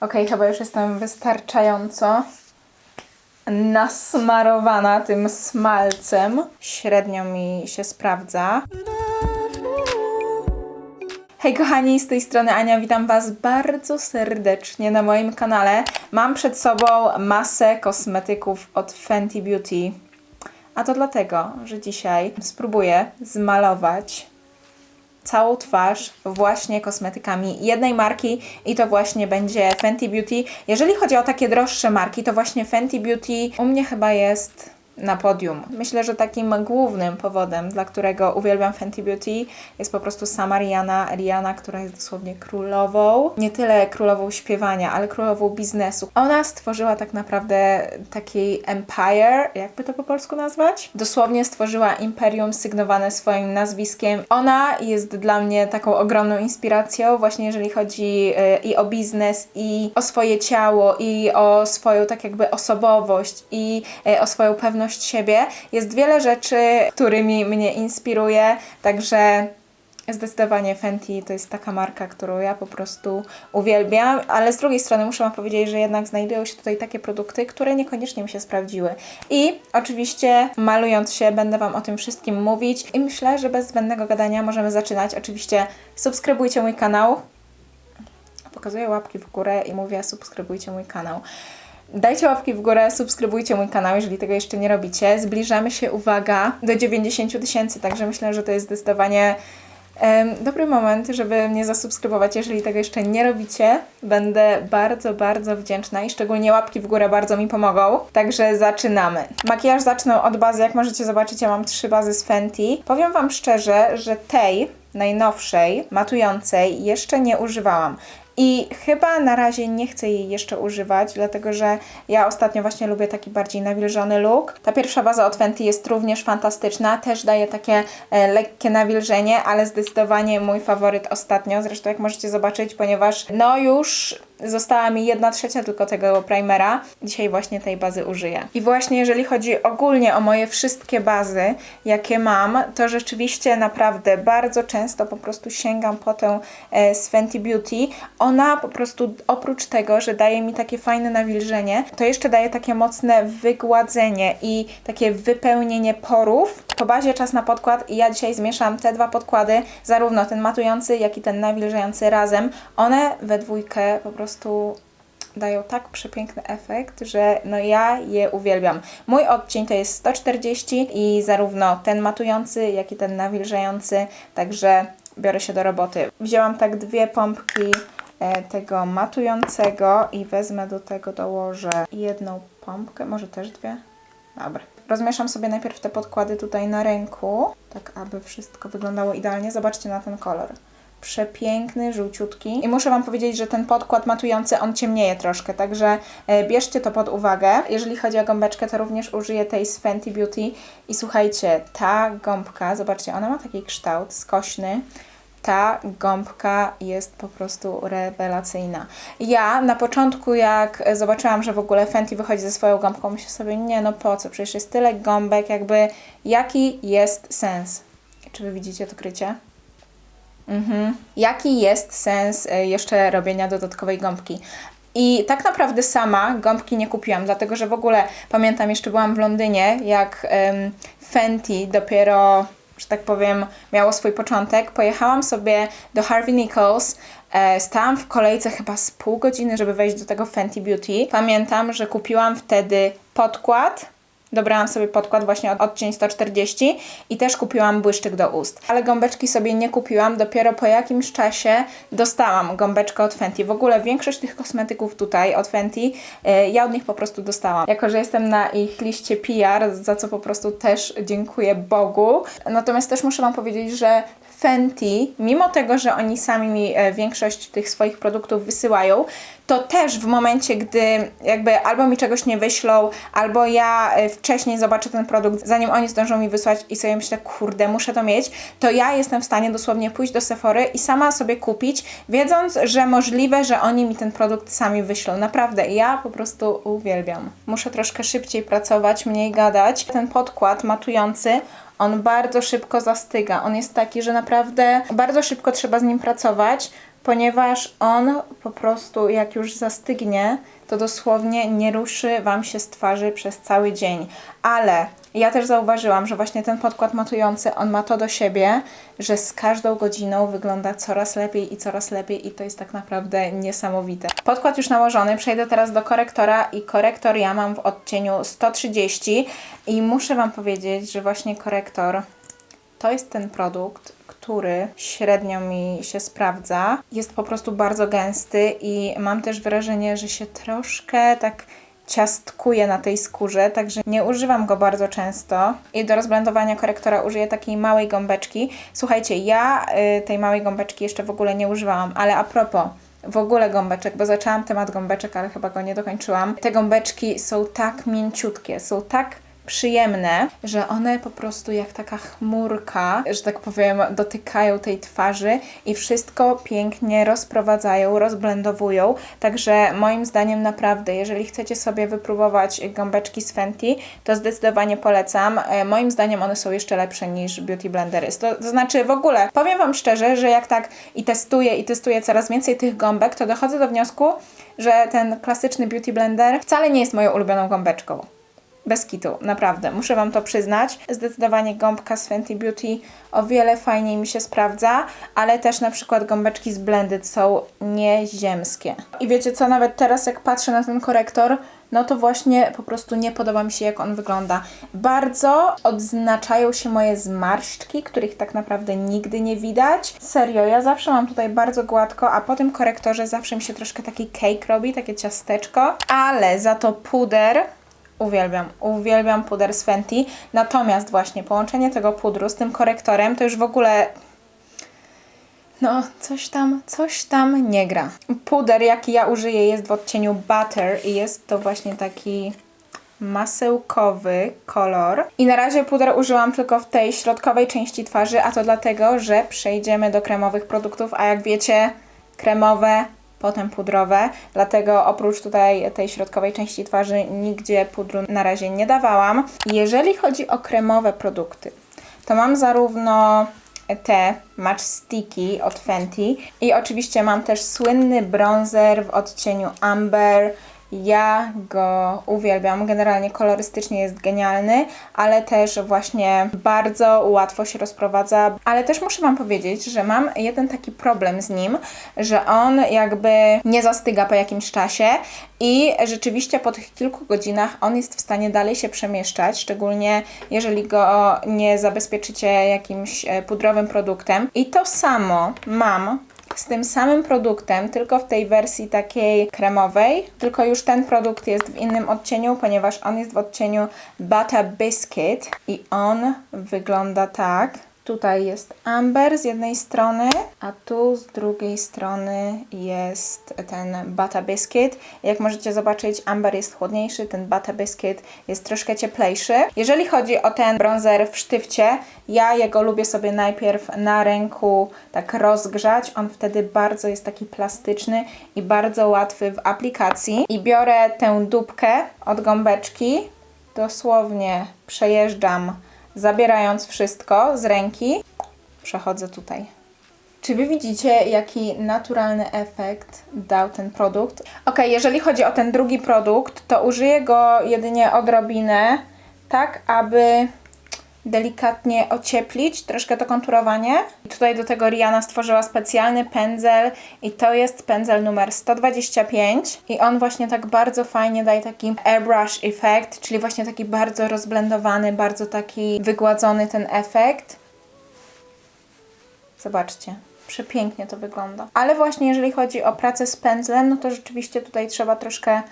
Okej, chyba już jestem wystarczająco nasmarowana tym smalcem. Średnio mi się sprawdza. Hej kochani, z tej strony Ania, witam Was bardzo serdecznie na moim kanale. Mam przed sobą masę kosmetyków od Fenty Beauty. A to dlatego, że dzisiaj spróbuję zmalować całą twarz właśnie kosmetykami jednej marki i to właśnie będzie Fenty Beauty. Jeżeli chodzi o takie droższe marki, to właśnie Fenty Beauty u mnie chyba jest na podium. Myślę, że takim głównym powodem, dla którego uwielbiam Fenty Beauty jest po prostu sama Rihanna, Rihanna, która jest dosłownie królową, nie tyle królową śpiewania, ale królową biznesu. Ona stworzyła tak naprawdę taki empire, jakby to po polsku nazwać? Dosłownie stworzyła imperium sygnowane swoim nazwiskiem. Ona jest dla mnie taką ogromną inspiracją, właśnie jeżeli chodzi e, i o biznes, i o swoje ciało, i o swoją tak jakby osobowość, i e, o swoją pewność siebie. Jest wiele rzeczy, którymi mnie inspiruje, także Zdecydowanie Fenty to jest taka marka, którą ja po prostu uwielbiam, ale z drugiej strony muszę Wam powiedzieć, że jednak znajdują się tutaj takie produkty, które niekoniecznie mi się sprawdziły. I oczywiście malując się będę Wam o tym wszystkim mówić i myślę, że bez zbędnego gadania możemy zaczynać. Oczywiście subskrybujcie mój kanał. Pokazuję łapki w górę i mówię subskrybujcie mój kanał. Dajcie łapki w górę, subskrybujcie mój kanał, jeżeli tego jeszcze nie robicie. Zbliżamy się, uwaga, do 90 000 tysięcy, także myślę, że to jest zdecydowanie dobry moment, żeby mnie zasubskrybować. Jeżeli tego jeszcze nie robicie, będę bardzo, bardzo wdzięczna i szczególnie łapki w górę bardzo mi pomogą. Także zaczynamy. Makijaż zacznę od bazy. Jak możecie zobaczyć, ja mam trzy bazy z Fenty. Powiem Wam szczerze, że tej najnowszej, matującej, jeszcze nie używałam. I chyba na razie nie chcę jej jeszcze używać, dlatego że ja ostatnio właśnie lubię taki bardziej nawilżony look. Ta pierwsza baza od Fenty jest również fantastyczna, też daje takie e, lekkie nawilżenie, ale zdecydowanie mój faworyt ostatnio, zresztą jak możecie zobaczyć, ponieważ no już została mi jedna trzecia tylko tego primera. Dzisiaj właśnie tej bazy użyję. I właśnie jeżeli chodzi ogólnie o moje wszystkie bazy, jakie mam, to rzeczywiście naprawdę bardzo często po prostu sięgam po tę e, z Fenty Beauty. Ona po prostu oprócz tego, że daje mi takie fajne nawilżenie, to jeszcze daje takie mocne wygładzenie i takie wypełnienie porów. Po bazie czas na podkład i ja dzisiaj zmieszam te dwa podkłady, zarówno ten matujący, jak i ten nawilżający razem. One we dwójkę po prostu dają tak przepiękny efekt, że no ja je uwielbiam. Mój odcień to jest 140 i zarówno ten matujący, jak i ten nawilżający, także biorę się do roboty. Wzięłam tak dwie pompki e, tego matującego i wezmę do tego, dołożę jedną pompkę, może też dwie? Dobra. Rozmieszam sobie najpierw te podkłady tutaj na ręku, tak aby wszystko wyglądało idealnie. Zobaczcie na ten kolor przepiękny, żółciutki. I muszę Wam powiedzieć, że ten podkład matujący, on ciemnieje troszkę, także e, bierzcie to pod uwagę. Jeżeli chodzi o gąbeczkę, to również użyję tej z Fenty Beauty. I słuchajcie, ta gąbka, zobaczcie, ona ma taki kształt skośny. Ta gąbka jest po prostu rewelacyjna. Ja na początku, jak e, zobaczyłam, że w ogóle Fenty wychodzi ze swoją gąbką, myślę sobie, nie no po co, przecież jest tyle gąbek, jakby jaki jest sens? Czy Wy widzicie to krycie? Mhm. Jaki jest sens e, jeszcze robienia dodatkowej gąbki? I tak naprawdę sama gąbki nie kupiłam, dlatego że w ogóle pamiętam, jeszcze byłam w Londynie, jak Fenty dopiero, że tak powiem, miało swój początek. Pojechałam sobie do Harvey Nichols, e, stałam w kolejce chyba z pół godziny, żeby wejść do tego Fenty Beauty. Pamiętam, że kupiłam wtedy podkład, Dobrałam sobie podkład właśnie od odcień 140 i też kupiłam błyszczyk do ust. Ale gąbeczki sobie nie kupiłam, dopiero po jakimś czasie dostałam gąbeczkę od Fenty. W ogóle większość tych kosmetyków tutaj od Fenty, e, ja od nich po prostu dostałam. Jako, że jestem na ich liście PR, za co po prostu też dziękuję Bogu. Natomiast też muszę Wam powiedzieć, że Fenty, mimo tego, że oni sami mi e, większość tych swoich produktów wysyłają, to też w momencie, gdy jakby albo mi czegoś nie wyślą, albo ja e, wcześniej zobaczę ten produkt, zanim oni zdążą mi wysłać i sobie myślę, kurde, muszę to mieć, to ja jestem w stanie dosłownie pójść do Sephory i sama sobie kupić, wiedząc, że możliwe, że oni mi ten produkt sami wyślą. Naprawdę, ja po prostu uwielbiam. Muszę troszkę szybciej pracować, mniej gadać. Ten podkład matujący, on bardzo szybko zastyga. On jest taki, że naprawdę bardzo szybko trzeba z nim pracować, ponieważ on po prostu jak już zastygnie, to dosłownie nie ruszy Wam się z twarzy przez cały dzień. Ale ja też zauważyłam, że właśnie ten podkład matujący, on ma to do siebie, że z każdą godziną wygląda coraz lepiej i coraz lepiej i to jest tak naprawdę niesamowite. Podkład już nałożony, przejdę teraz do korektora i korektor ja mam w odcieniu 130 i muszę Wam powiedzieć, że właśnie korektor to jest ten produkt, który średnio mi się sprawdza. Jest po prostu bardzo gęsty i mam też wrażenie, że się troszkę tak ciastkuje na tej skórze, także nie używam go bardzo często. I do rozblendowania korektora użyję takiej małej gąbeczki. Słuchajcie, ja y, tej małej gąbeczki jeszcze w ogóle nie używałam, ale a propos, w ogóle gąbeczek, bo zaczęłam temat gąbeczek, ale chyba go nie dokończyłam. Te gąbeczki są tak mięciutkie, są tak przyjemne, że one po prostu jak taka chmurka, że tak powiem, dotykają tej twarzy i wszystko pięknie rozprowadzają, rozblendowują. Także moim zdaniem naprawdę, jeżeli chcecie sobie wypróbować gąbeczki z Fenty, to zdecydowanie polecam. E, Moim zdaniem one są jeszcze lepsze niż Beauty Blendery. To, to znaczy w ogóle, powiem Wam szczerze, że jak tak i testuję i testuję coraz więcej tych gąbek, to dochodzę do wniosku, że ten klasyczny Beauty Blender wcale nie jest moją ulubioną gąbeczką. Bez kitu, naprawdę, muszę Wam to przyznać. Zdecydowanie gąbka z Fenty Beauty o wiele fajniej mi się sprawdza, ale też na przykład gąbeczki z Blended są nieziemskie. I wiecie co, nawet teraz jak patrzę na ten korektor, no to właśnie po prostu nie podoba mi się jak on wygląda. Bardzo odznaczają się moje zmarszczki, których tak naprawdę nigdy nie widać. Serio, ja zawsze mam tutaj bardzo gładko, a po tym korektorze zawsze mi się troszkę taki cake robi, takie ciasteczko, ale za to puder Uwielbiam, uwielbiam puder z Fenty. Natomiast właśnie połączenie tego pudru z tym korektorem to już w ogóle no, coś tam, coś tam nie gra. Puder, jaki ja użyję, jest w odcieniu Butter i jest to właśnie taki masełkowy kolor. I na razie puder użyłam tylko w tej środkowej części twarzy, a to dlatego, że przejdziemy do kremowych produktów, a jak wiecie, kremowe potem pudrowe, dlatego oprócz tutaj tej środkowej części twarzy nigdzie pudru na razie nie dawałam. Jeżeli chodzi o kremowe produkty, to mam zarówno te Match Sticky od Fenty i oczywiście mam też słynny bronzer w odcieniu Amber, ja go uwielbiam. Generalnie kolorystycznie jest genialny, ale też właśnie bardzo łatwo się rozprowadza. Ale też muszę Wam powiedzieć, że mam jeden taki problem z nim, że on jakby nie zastyga po jakimś czasie i rzeczywiście po tych kilku godzinach on jest w stanie dalej się przemieszczać, szczególnie jeżeli go nie zabezpieczycie jakimś e, pudrowym produktem. I to samo mam z tym samym produktem, tylko w tej wersji takiej kremowej, tylko już ten produkt jest w innym odcieniu, ponieważ on jest w odcieniu Butter Biscuit i on wygląda tak. Tutaj jest amber z jednej strony, a tu z drugiej strony jest ten Butter Biscuit. Jak możecie zobaczyć, amber jest chłodniejszy, ten Butter Biscuit jest troszkę cieplejszy. Jeżeli chodzi o ten bronzer w sztywcie, ja jego lubię sobie najpierw na ręku tak rozgrzać. On wtedy bardzo jest taki plastyczny i bardzo łatwy w aplikacji. I biorę tę dupkę od gąbeczki, dosłownie przejeżdżam zabierając wszystko z ręki, przechodzę tutaj. Czy Wy widzicie, jaki naturalny efekt dał ten produkt? Ok, jeżeli chodzi o ten drugi produkt, to użyję go jedynie odrobinę, tak aby delikatnie ocieplić troszkę to konturowanie. I tutaj do tego Rihanna stworzyła specjalny pędzel i to jest pędzel numer 125 i on właśnie tak bardzo fajnie daje taki airbrush efekt, czyli właśnie taki bardzo rozblendowany, bardzo taki wygładzony ten efekt. Zobaczcie. Przepięknie to wygląda. Ale właśnie jeżeli chodzi o pracę z pędzlem, no to rzeczywiście tutaj trzeba troszkę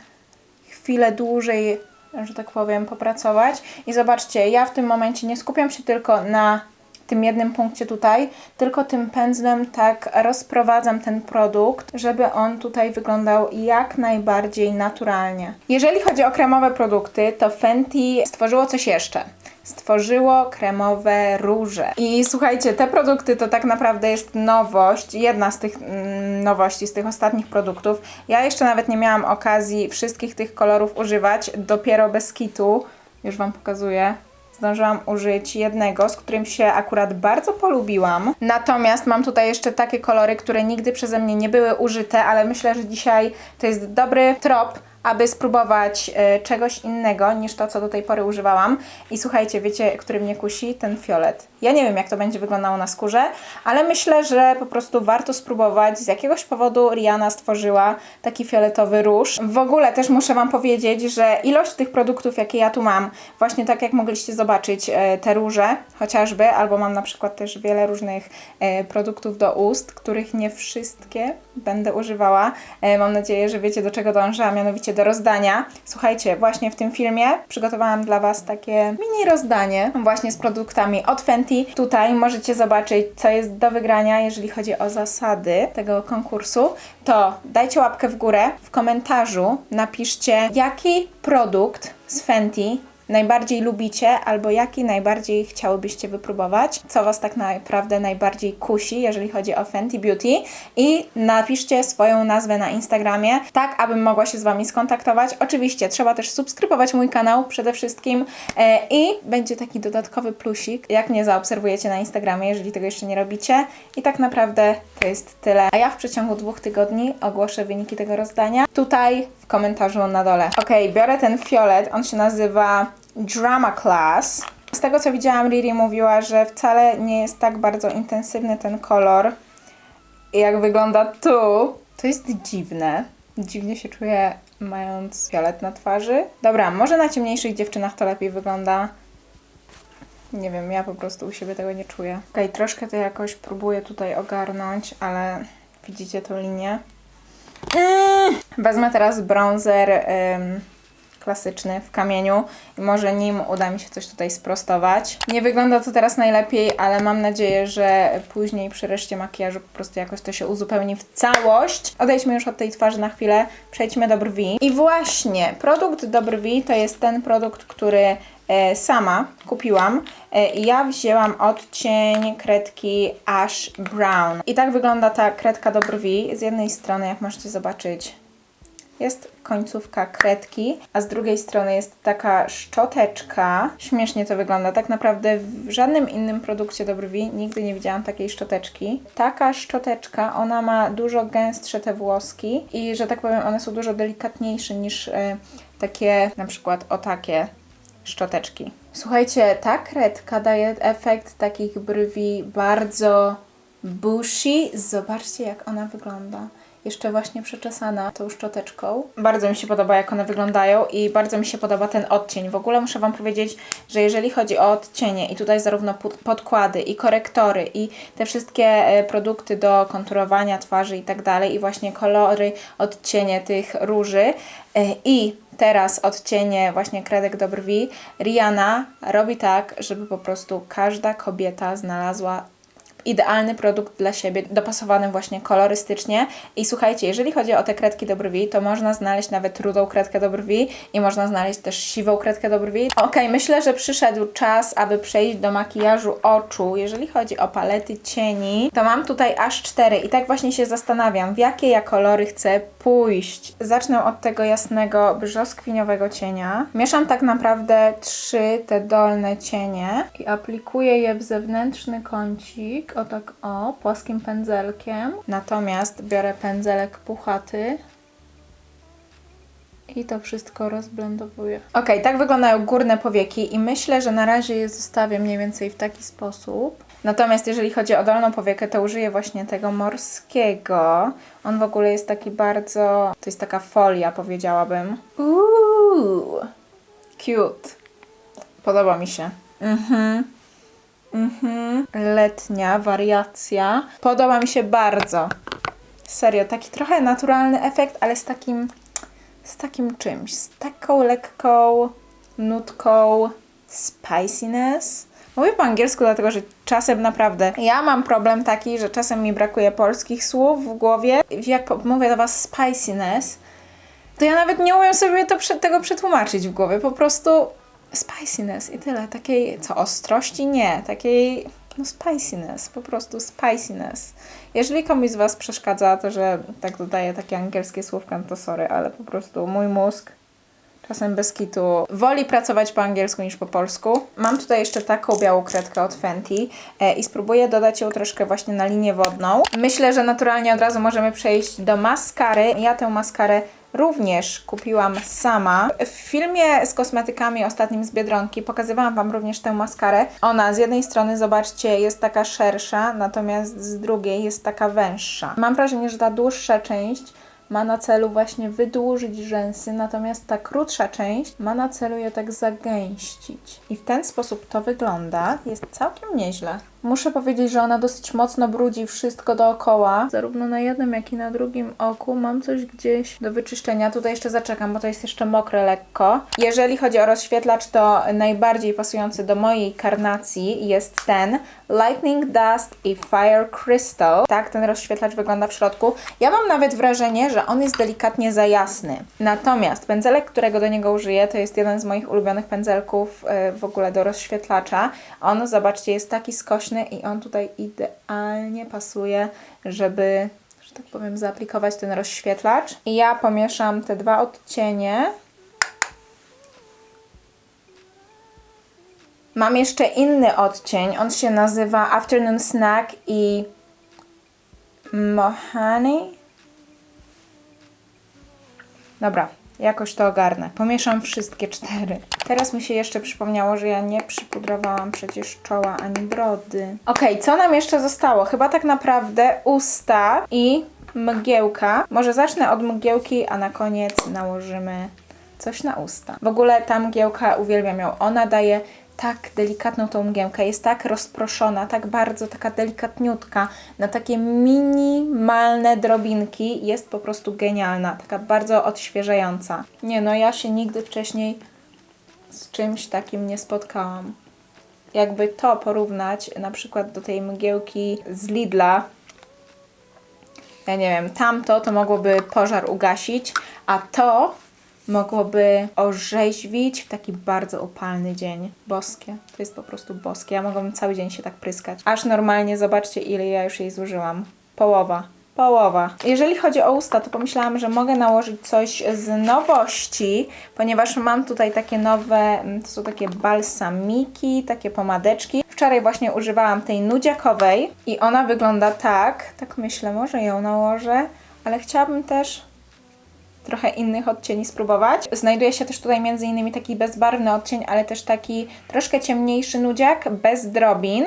chwilę dłużej że tak powiem, popracować. I zobaczcie, ja w tym momencie nie skupiam się tylko na tym jednym punkcie tutaj, tylko tym pędzlem tak rozprowadzam ten produkt, żeby on tutaj wyglądał jak najbardziej naturalnie. Jeżeli chodzi o kremowe produkty, to Fenty stworzyło coś jeszcze stworzyło kremowe róże. I słuchajcie, te produkty to tak naprawdę jest nowość, jedna z tych mm, nowości, z tych ostatnich produktów. Ja jeszcze nawet nie miałam okazji wszystkich tych kolorów używać, dopiero bez kitu, już Wam pokazuję, zdążyłam użyć jednego, z którym się akurat bardzo polubiłam. Natomiast mam tutaj jeszcze takie kolory, które nigdy przeze mnie nie były użyte, ale myślę, że dzisiaj to jest dobry trop, aby spróbować e, czegoś innego niż to, co do tej pory używałam. I słuchajcie, wiecie, który mnie kusi? Ten fiolet. Ja nie wiem, jak to będzie wyglądało na skórze, ale myślę, że po prostu warto spróbować. Z jakiegoś powodu Rihanna stworzyła taki fioletowy róż. W ogóle też muszę Wam powiedzieć, że ilość tych produktów, jakie ja tu mam, właśnie tak jak mogliście zobaczyć, e, te róże chociażby, albo mam na przykład też wiele różnych e, produktów do ust, których nie wszystkie będę używała. E, Mam nadzieję, że wiecie do czego dążę, a mianowicie do rozdania. Słuchajcie, właśnie w tym filmie przygotowałam dla Was takie mini rozdanie właśnie z produktami od Fenty. Tutaj możecie zobaczyć, co jest do wygrania, jeżeli chodzi o zasady tego konkursu. To dajcie łapkę w górę, w komentarzu napiszcie, jaki produkt z Fenty najbardziej lubicie albo jaki najbardziej chciałybyście wypróbować, co Was tak naprawdę najbardziej kusi, jeżeli chodzi o Fenty Beauty i napiszcie swoją nazwę na Instagramie, tak abym mogła się z Wami skontaktować. Oczywiście trzeba też subskrybować mój kanał przede wszystkim e, i będzie taki dodatkowy plusik, jak mnie zaobserwujecie na Instagramie, jeżeli tego jeszcze nie robicie. I tak naprawdę to jest tyle. A ja w przeciągu dwóch tygodni ogłoszę wyniki tego rozdania tutaj komentarzu na dole. Ok, biorę ten fiolet, on się nazywa Drama Class. Z tego co widziałam, Riri mówiła, że wcale nie jest tak bardzo intensywny ten kolor, jak wygląda tu. To jest dziwne. Dziwnie się czuję mając fiolet na twarzy. Dobra, może na ciemniejszych dziewczynach to lepiej wygląda. Nie wiem, ja po prostu u siebie tego nie czuję. Okej, troszkę to jakoś próbuję tutaj ogarnąć, ale widzicie tą linię? Mm! Wezmę teraz bronzer ym, klasyczny w kamieniu i może nim uda mi się coś tutaj sprostować. Nie wygląda to teraz najlepiej, ale mam nadzieję, że później przy reszcie makijażu po prostu jakoś to się uzupełni w całość. Odejdźmy już od tej twarzy na chwilę, przejdźmy do brwi. I właśnie, produkt do brwi to jest ten produkt, który sama kupiłam. E, ja wzięłam odcień kredki Ash Brown. I tak wygląda ta kredka do brwi. Z jednej strony, jak możecie zobaczyć, jest końcówka kredki, a z drugiej strony jest taka szczoteczka. Śmiesznie to wygląda. Tak naprawdę w żadnym innym produkcie do brwi nigdy nie widziałam takiej szczoteczki. Taka szczoteczka, ona ma dużo gęstsze te włoski i, że tak powiem, one są dużo delikatniejsze niż e, takie na przykład o takie szczoteczki. Słuchajcie, ta kredka daje efekt takich brwi bardzo bushy. Zobaczcie, jak ona wygląda. Jeszcze właśnie przeczesana tą szczoteczką. Bardzo mi się podoba, jak one wyglądają i bardzo mi się podoba ten odcień. W ogóle muszę Wam powiedzieć, że jeżeli chodzi o odcienie i tutaj zarówno pod- podkłady i korektory i te wszystkie e, produkty do konturowania twarzy i tak dalej i właśnie kolory, odcienie tych róży e, i teraz odcienie właśnie kredek do brwi, Rihanna robi tak, żeby po prostu każda kobieta znalazła idealny produkt dla siebie, dopasowany właśnie kolorystycznie. I słuchajcie, jeżeli chodzi o te kredki do brwi, to można znaleźć nawet rudą kredkę do brwi i można znaleźć też siwą kredkę do brwi. Ok, myślę, że przyszedł czas, aby przejść do makijażu oczu. Jeżeli chodzi o palety cieni, to mam tutaj aż cztery i tak właśnie się zastanawiam, w jakie ja kolory chcę pójść. Zacznę od tego jasnego, brzoskwiniowego cienia. Mieszam tak naprawdę trzy te dolne cienie i aplikuję je w zewnętrzny kącik, o tak o, płaskim pędzelkiem. Natomiast biorę pędzelek puchaty i to wszystko rozblendowuję. Ok, tak wyglądają górne powieki i myślę, że na razie je zostawię mniej więcej w taki sposób. Natomiast jeżeli chodzi o dolną powiekę, to użyję właśnie tego morskiego. On w ogóle jest taki bardzo... To jest taka folia, powiedziałabym. Uuu, cute. Podoba mi się. Mhm. Mhm. Letnia wariacja. Podoba mi się bardzo. Serio, taki trochę naturalny efekt, ale z takim z takim czymś, z taką lekką nutką spiciness. Mówię po angielsku, dlatego że czasem naprawdę ja mam problem taki, że czasem mi brakuje polskich słów w głowie. Jak mówię do Was spiciness, to ja nawet nie umiem sobie to, tego przetłumaczyć w głowie. Po prostu spiciness i tyle. Takiej, co, ostrości? Nie. Takiej, no spiciness, po prostu spiciness. Jeżeli komuś z Was przeszkadza to, że tak dodaję takie angielskie słówka, no to sorry, ale po prostu mój mózg czasem bez kitu woli pracować po angielsku niż po polsku. Mam tutaj jeszcze taką białą kredkę od Fenty e, i spróbuję dodać ją troszkę właśnie na linię wodną. Myślę, że naturalnie od razu możemy przejść do maskary. Ja tę maskarę również kupiłam sama. W filmie z kosmetykami ostatnim z Biedronki pokazywałam Wam również tę maskarę. Ona z jednej strony, zobaczcie, jest taka szersza, natomiast z drugiej jest taka węższa. Mam wrażenie, że ta dłuższa część ma na celu właśnie wydłużyć rzęsy, natomiast ta krótsza część ma na celu je tak zagęścić. I w ten sposób to wygląda. Jest całkiem nieźle. Muszę powiedzieć, że ona dosyć mocno brudzi wszystko dookoła. Zarówno na jednym, jak i na drugim oku mam coś gdzieś do wyczyszczenia. Tutaj jeszcze zaczekam, bo to jest jeszcze mokre lekko. Jeżeli chodzi o rozświetlacz, to najbardziej pasujący do mojej karnacji jest ten Lightning Dust i Fire Crystal. Tak ten rozświetlacz wygląda w środku. Ja mam nawet wrażenie, że on jest delikatnie za jasny. Natomiast pędzelek, którego do niego użyję, to jest jeden z moich ulubionych pędzelków e, w ogóle do rozświetlacza. On, zobaczcie, jest taki skośny i on tutaj idealnie pasuje, żeby, że tak powiem, zaaplikować ten rozświetlacz. I ja pomieszam te dwa odcienie. Mam jeszcze inny odcień. On się nazywa Afternoon Snack i Mohani. Dobra, jakoś to ogarnę. Pomieszam wszystkie cztery. Teraz mi się jeszcze przypomniało, że ja nie przypudrowałam przecież czoła ani brody. Okej, co nam jeszcze zostało? Chyba tak naprawdę usta i mgiełka. Może zacznę od mgiełki, a na koniec nałożymy coś na usta. W ogóle ta mgiełka, uwielbiam ją. Ona daje tak delikatną tą mgiełkę, jest tak rozproszona, tak bardzo taka delikatniutka, na takie minimalne drobinki, jest po prostu genialna, taka bardzo odświeżająca. Nie no, ja się nigdy wcześniej z czymś takim nie spotkałam. Jakby to porównać na przykład do tej mgiełki z Lidla, ja nie wiem, tamto to mogłoby pożar ugasić, a to mogłoby orzeźwić w taki bardzo upalny dzień. Boskie. To jest po prostu boskie. Ja mogłabym cały dzień się tak pryskać. Aż normalnie, zobaczcie ile ja już jej zużyłam. Połowa. Połowa. Jeżeli chodzi o usta, to pomyślałam, że mogę nałożyć coś z nowości, ponieważ mam tutaj takie nowe, mm, to są takie balsamiki, takie pomadeczki. Wczoraj właśnie używałam tej nudziakowej i ona wygląda tak, tak myślę, może ją nałożę, ale chciałabym też trochę innych odcieni spróbować. Znajduje się też tutaj m.in. taki bezbarwny odcień, ale też taki troszkę ciemniejszy nudziak, bez drobin.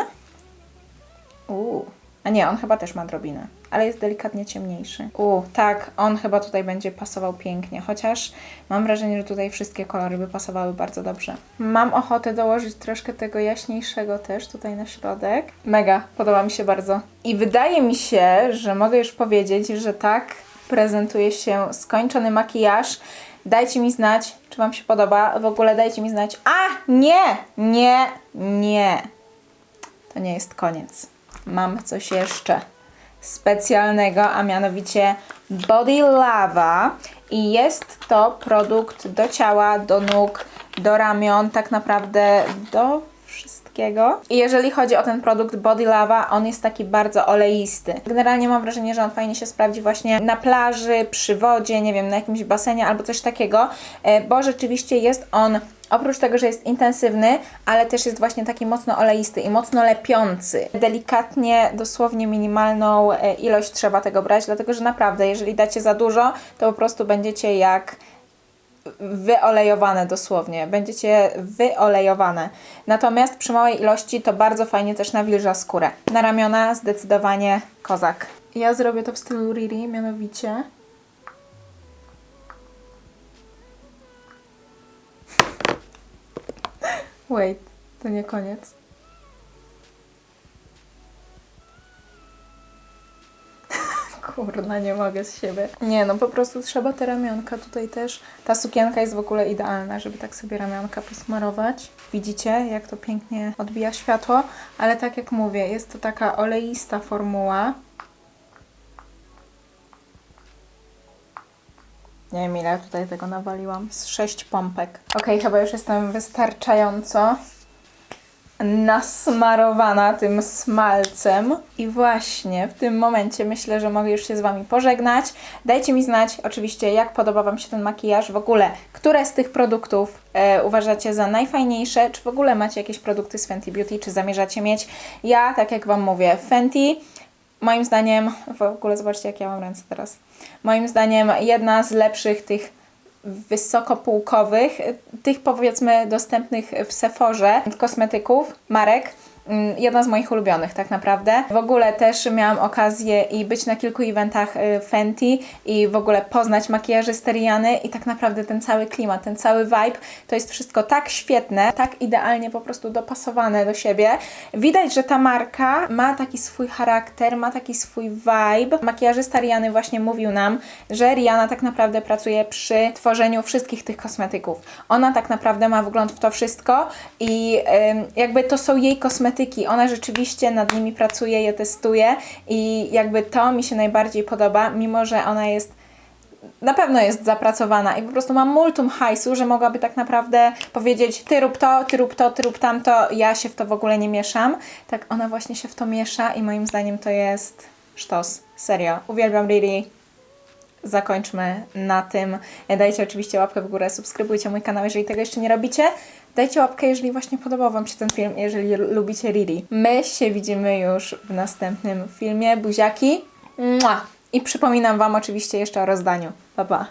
Uuu. A nie, on chyba też ma drobinę, ale jest delikatnie ciemniejszy. Uuu, tak, on chyba tutaj będzie pasował pięknie, chociaż mam wrażenie, że tutaj wszystkie kolory by pasowały bardzo dobrze. Mam ochotę dołożyć troszkę tego jaśniejszego też tutaj na środek. Mega, podoba mi się bardzo. I wydaje mi się, że mogę już powiedzieć, że tak prezentuje się skończony makijaż. Dajcie mi znać, czy Wam się podoba. W ogóle dajcie mi znać. A, nie, nie, nie. To nie jest koniec. Mam coś jeszcze specjalnego, a mianowicie Body Lava. I jest to produkt do ciała, do nóg, do ramion, tak naprawdę do wszystkiego. I jeżeli chodzi o ten produkt Body Lava, on jest taki bardzo oleisty. Generalnie mam wrażenie, że on fajnie się sprawdzi właśnie na plaży, przy wodzie, nie wiem, na jakimś basenie albo coś takiego, e, bo rzeczywiście jest on Oprócz tego, że jest intensywny, ale też jest właśnie taki mocno oleisty i mocno lepiący. Delikatnie, dosłownie minimalną e, ilość trzeba tego brać, dlatego że naprawdę, jeżeli dacie za dużo, to po prostu będziecie jak wyolejowane dosłownie. Będziecie wyolejowane. Natomiast przy małej ilości to bardzo fajnie też nawilża skórę. Na ramiona zdecydowanie kozak. Ja zrobię to w stylu Riri, mianowicie Wait, to nie koniec. Kurna, nie mogę z siebie. Nie, no po prostu trzeba te ramionka tutaj też. Ta sukienka jest w ogóle idealna, żeby tak sobie ramionka posmarować. Widzicie, jak to pięknie odbija światło, ale tak jak mówię, jest to taka oleista formuła. Nie wiem, ile tutaj tego nawaliłam. Z sześć pompek. Ok, chyba już jestem wystarczająco nasmarowana tym smalcem. I właśnie w tym momencie myślę, że mogę już się z Wami pożegnać. Dajcie mi znać oczywiście, jak podoba Wam się ten makijaż. W ogóle, które z tych produktów e, uważacie za najfajniejsze? Czy w ogóle macie jakieś produkty z Fenty Beauty, czy zamierzacie mieć? Ja, tak jak Wam mówię, Fenty moim zdaniem, w ogóle zobaczcie jak ja mam ręce teraz, moim zdaniem jedna z lepszych tych wysokopółkowych, tych powiedzmy dostępnych w Sephorze kosmetyków, marek. Mm, Jedna z moich ulubionych tak naprawdę. W ogóle też miałam okazję i być na kilku eventach y, Fenty i w ogóle poznać makijażystę Riany i tak naprawdę ten cały klimat, ten cały vibe, to jest wszystko tak świetne, tak idealnie po prostu dopasowane do siebie. Widać, że ta marka ma taki swój charakter, ma taki swój vibe. Makijażysta Riany właśnie mówił nam, że Rihanna tak naprawdę pracuje przy tworzeniu wszystkich tych kosmetyków. Ona tak naprawdę ma wgląd w to wszystko i jakby to są jej kosmetyki. Ona rzeczywiście nad nimi pracuje, je testuje i jakby to mi się najbardziej podoba, mimo że ona jest na pewno jest zapracowana i po prostu ma multum hajsu, że mogłaby tak naprawdę powiedzieć ty rób to, ty rób to, ty rób tamto, ja się w to w ogóle nie mieszam. Tak ona właśnie się w to miesza i moim zdaniem to jest sztos. Serio. Uwielbiam Riri. Zakończmy na tym. Dajcie oczywiście łapkę w górę, subskrybujcie mój kanał, jeżeli tego jeszcze nie robicie. Dajcie łapkę, jeżeli właśnie podobał Wam się ten film, jeżeli lubicie Riri. My się widzimy już w następnym filmie. Buziaki. Mua! I przypominam Wam oczywiście jeszcze o rozdaniu. Pa, pa.